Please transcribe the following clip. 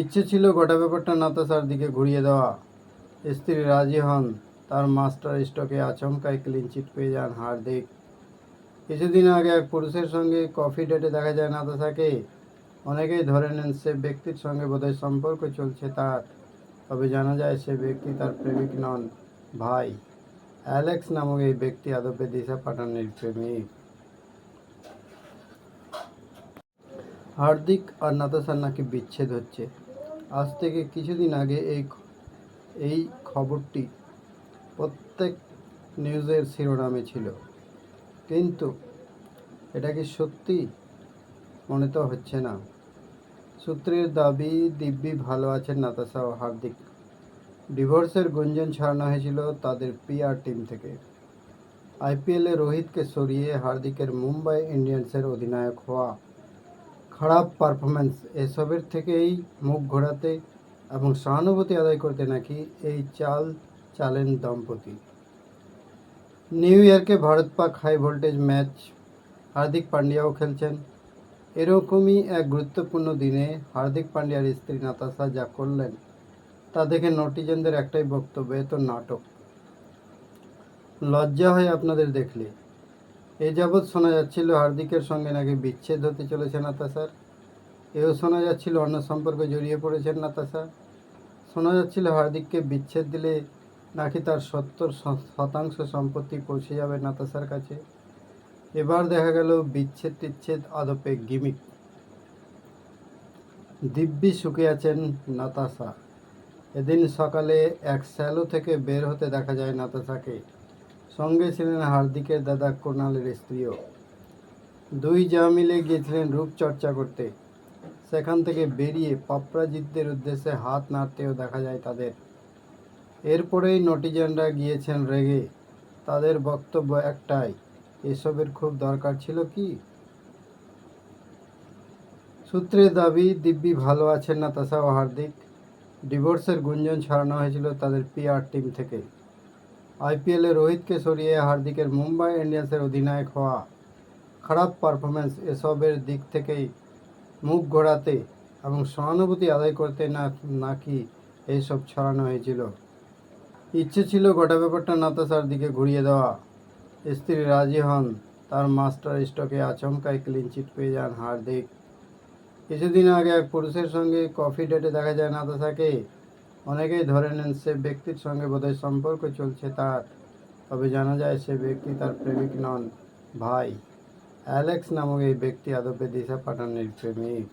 ইচ্ছে ছিল গোটা ব্যাপারটা নাতাশার দিকে ঘুরিয়ে দেওয়া। স্ত্রী রাজি হন, তার মাস্টার স্টকে আচমকায় ক্লিন চিট পেয়ে যান হার্দিক। কিছুদিন আগে এক পুরুষের সঙ্গে কফি ডেটে দেখা যায় নাতাশাকে। অনেকেই ধরে নেন সে ব্যক্তির সঙ্গে বোধহয় সম্পর্ক চলছে তার। তবে জানা যায় সে ব্যক্তি তার প্রেমিক নন, ভাই। অ্যালেক্স নামক এই ব্যক্তি আদপে দিশা পাঠানের প্রেমিক। হার্দিক আর নাতাশার নাকি বিচ্ছেদ হচ্ছে। আজ থেকে কিছুদিন আগে এই এই খবরটি প্রত্যেক নিউজের শিরোনামে ছিল। কিন্তু এটা কি সত্যি? মনে তো হচ্ছে না। সূত্রের দাবি, দিব্যি ভালো আছেন নাতাশা ও হার্দিক। ডিভোর্সের গুঞ্জন ছড়ানো হয়েছিল তাদের পিআর টিম থেকে। আইপিএলে রোহিতকে সরিয়ে হার্দিকের মুম্বাই ইন্ডিয়ান্সের অধিনায়ক হওয়া খারাপ পারফরম্যান্স এসবের থেকেই মুখ ঘোরাতে এবং সহানুভূতি আদায় করতে নাকি এই চাল চালেন দম্পতি। নিউ ইয়র্কে Bharat Pak high voltage match Hardik পান্ডিয়াও খেলছেন। এরকমই এক গুরুত্বপূর্ণ দিনে হার্দিক পান্ডিয়ার স্ত্রী নাতাশা যা করলেন, তা দেখে নটিজেনদের একটাই বক্তব্য, এ তো নাটক। লজ্জা হয় আপনাদের দেখলে। এ যাবৎ শোনা যাচ্ছিল হার্দিকের সঙ্গে নাকি বিচ্ছেদ হতে চলেছে নাতাশার এও শোনা যাচ্ছিল অন্য সম্পর্কে জড়িয়ে পড়েছেন নাতাশা শোনা যাচ্ছিল হার্দিককে বিচ্ছেদ দিলে নাকি তার সত্তর শতাংশ সম্পত্তি পৌঁছে যাবে নাতাশার কাছে। এবার দেখা গেল বিচ্ছেদ টিচ্ছেদ আদপে গিমিক। দিব্যি সুখে আছেন নাতাশা এদিন সকালে এক স্যালো থেকে বের হতে দেখা যায় নাতাশাকে সঙ্গে ছিলেন হার্দিকের দাদা কোনালের স্ত্রীও। দুই যা মিলে গিয়েছিলেন রূপচর্চা করতে। সেখান থেকে বেরিয়ে পাপড়াজিতদের উদ্দেশ্যে হাত নাড়তেও দেখা যায় তাদের। এরপরেই নটিজেনরা গিয়েছেন রেগে। তাদের বক্তব্য একটাই, এসবের খুব দরকার ছিল কি? সূত্রের দাবি, দিব্যি ভালো আছেন নাতাশা ও হার্দিক। ডিভোর্সের গুঞ্জন ছড়ানো হয়েছিল তাদের পিআর টিম থেকে। আইপিএলে রোহিতকে সরিয়ে হার্দিকের মুম্বাই ইন্ডিয়ান্সের অধিনায়ক হওয়া খারাপ পারফরম্যান্স এসবের দিক থেকেই মুখ ঘোরাতে এবং সহানুভূতি আদায় করতে না, নাকি এইসব ছড়ানো হয়েছিল। ইচ্ছে ছিল গোটা ব্যাপারটা নাতাশার দিকে ঘুরিয়ে দেওয়া। স্ত্রী রাজি হন, তার মাস্টার স্টকে আচমকায় ক্লিন চিট পেয়ে যান হার্দিক। কিছুদিন আগে এক পুরুষের সঙ্গে কফি ডেটে দেখা যায় নাতাশাকে। অনেকেই ধরে নেন সে ব্যক্তির সঙ্গে বোধহয় সম্পর্ক চলছে তার। তবে জানা যায় সে ব্যক্তি তার প্রেমিক নন, ভাই। অ্যালেক্স নামক এই ব্যক্তি আদপে দিশা পাঠানের প্রেমিক।